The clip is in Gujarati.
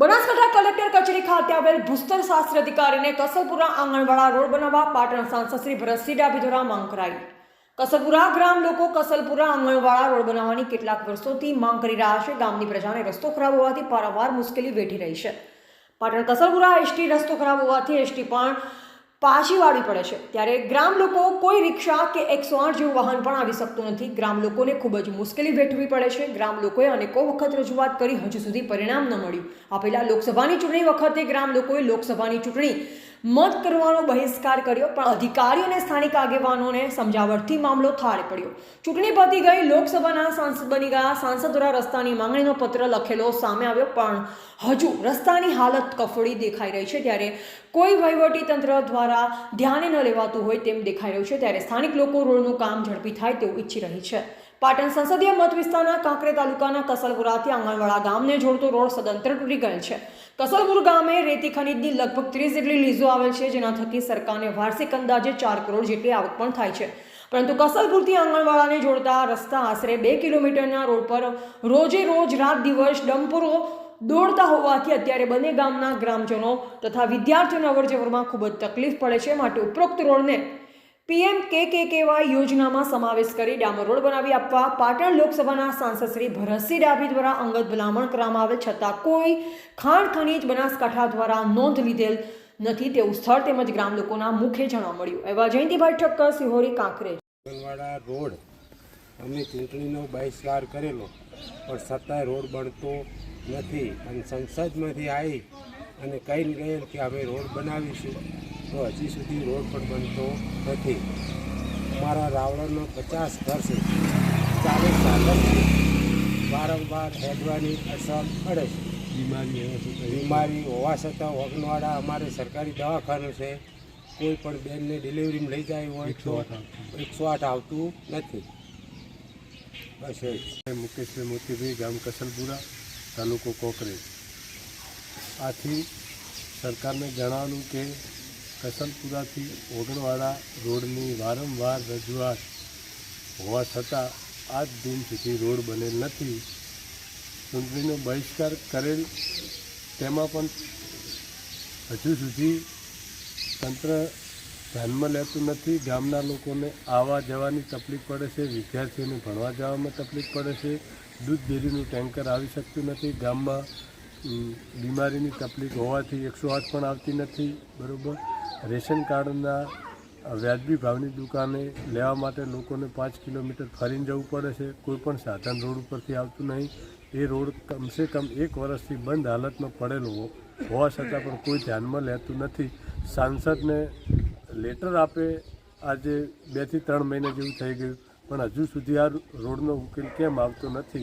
બનાસકાંઠા કલેક્ટર કચેરી ખાતે આવેલ ભૂસ્તર શાસ્ત્ર અધિકારીને કસલપુરા આંગણવાડા રોડ બનાવવા પાટણ સાંસદ શ્રી ભરતસિંહ ડાભી દ્વારા માંગ કરાઈ. કસલપુરા ગ્રામ લોકો કસલપુરા આંગણવાડા રોડ બનાવવાની કેટલાક વર્ષોથી માંગ કરી રહ્યા છે. ગામની પ્રજાને રસ્તો ખરાબ હોવાથી પારાવાર મુશ્કેલી વેઠી રહી છે. પાટણ કસલપુરા એસટી રસ્તો ખરાબ હોવાથી એસટી પણ પાછી વાળવી પડે છે. ત્યારે ગ્રામ લોકો કોઈ રિક્ષા કે એકસો આઠ જેવું વાહન પણ આવી શકતું નથી. ગ્રામ લોકોને ખૂબ જ મુશ્કેલી વેઠવી પડે છે. ગ્રામ લોકોએ અનેકો વખત રજૂઆત કરી, હજુ સુધી પરિણામ ન મળ્યું. આ પહેલાં લોકસભાની ચૂંટણી વખતે ગ્રામ લોકોએ લોકસભાની ચૂંટણી મત કરવાનો બહિષ્કાર કર્યો, પણ અધિકારીઓ અને સ્થાનિક આગેવાનોને સમજાવટથી મામલો થાળે પડ્યો. ચૂંટણી પતી ગઈ, લોકસભાના સાંસદ બની ગયા. સાંસદ દ્વારા રસ્તાની માંગણીનો પત્ર લખેલો સામે આવ્યો, પણ હજુ રસ્તાની હાલત કફોડી દેખાઈ રહી છે. ત્યારે કોઈ વહીવટી તંત્ર દ્વારા ધ્યાને ન લેવાતું હોય તેમ દેખાઈ રહ્યું છે. ત્યારે સ્થાનિક લોકો રોડનું કામ ઝડપી થાય તેવું ઈચ્છી રહી છે. પાટણ સંસદીય મત વિસ્તારના કાંકરે તાલુકાના કસલપુરાથી આંગણવાડા ગામને જોડતો રોડ સદંતર તૂટી ગયેલ છે. કસલપુર ગામે રેતી ખનીજની લગભગ ત્રીસ જેટલી લીઝો આવેલ છે, જેના થકી સરકારને વાર્ષિક અંદાજે ચાર કરોડ જેટલી આવક પણ થાય છે. પરંતુ કસલપુરથી આંગણવાડાને જોડતા રસ્તા આશરે બે કિલોમીટરના રોડ પર રોજે રોજ રાત દિવસ ડમ્પરો દોડતા હોવાથી અત્યારે બંને ગામના ગ્રામજનો તથા વિદ્યાર્થીઓને અવરજવરમાં ખૂબ જ તકલીફ પડે છે. માટે ઉપરોક્ત રોડને પીએમ કે કે કેવાય યોજનામાં સમાવેશ કરી ડામર રોડ બનાવી આપવા પાટણ લોકસભાના સાંસદ શ્રી ભરતસિંહ ડાભી દ્વારા અંગત ભલામણ કરવામાં આવેલ, છતાં કોઈ ખાણ ખનીજ બનાસકાંઠા દ્વારા નોંધ લીધેલ નથી તેવું સ્થળ તેમજ ગ્રામ લોકોના મુખે જાણવા મળ્યું. એવા જયંતિભાઈ ઠક્કર, સિહોરી, કાંકરેજ. ગલવાડા રોડ અમે ચૂંટણીનો બહિષ્કાર કરેલો, પણ છતાંય રોડ બનતો નથી અને સંસદમાંથી આવી અને કહી ગયેલ કે અમે રોડ બનાવીશું, તો હજી સુધી રોડ પણ બનતો નથી. અમારા રાવણનો પચાસ વર્ષ ચાલીસ સાધન વારંવાર હેડવાની અસર પડે છે. બીમારી બીમારી હોવા છતાં વગનવાડા અમારે સરકારી દવાખાનું છે. કોઈ પણ બેનને ડિલિવરીમાં લઈ જાય હોય તો એકસો આઠ આવતું નથી. બસ એ મુકેશભાઈ મોતીભાઈ ગામ કસલપુરા તાલુકો કોકરેજ. આથી સરકારને જણાવવાનું કે કસલપુરાથી ઓગણવાડા રોડની વારંવાર રજૂઆત હોવા છતાં આજ દિન સુધી રોડ બનેલ નથી. ચૂંટણીનો બહિષ્કાર કરેલ તેમાં પણ હજુ સુધી તંત્ર ધ્યાનમાં લેતું નથી. ગામના લોકોને આવવા જવાની તકલીફ પડે છે. વિદ્યાર્થીઓને ભણવા જવામાં તકલીફ પડે છે. દૂધ ડેરીનું ટેન્કર આવી શકતું નથી. ગામમાં બીમારીની તકલીફ હોવાથી એકસો આઠ પણ આવતી નથી. બરાબર? રેશન કાર્ડના વ્યાજબી ભાવની દુકાને લેવા માટે લોકોને પાંચ કિલોમીટર ફરીને જવું પડે છે. કોઈ પણ સાધન રોડ ઉપરથી આવતું નહીં. એ રોડ કમસે કમ એક વર્ષથી બંધ હાલતમાં પડેલો હોવા છતાં પણ કોઈ ધ્યાનમાં લેતું નથી. સાંસદને લેટર આપે આજે બેથી ત્રણ મહિના જેવું થઈ ગયું, પણ હજુ સુધી આ રોડનો ઉકેલ કેમ આવતો નથી?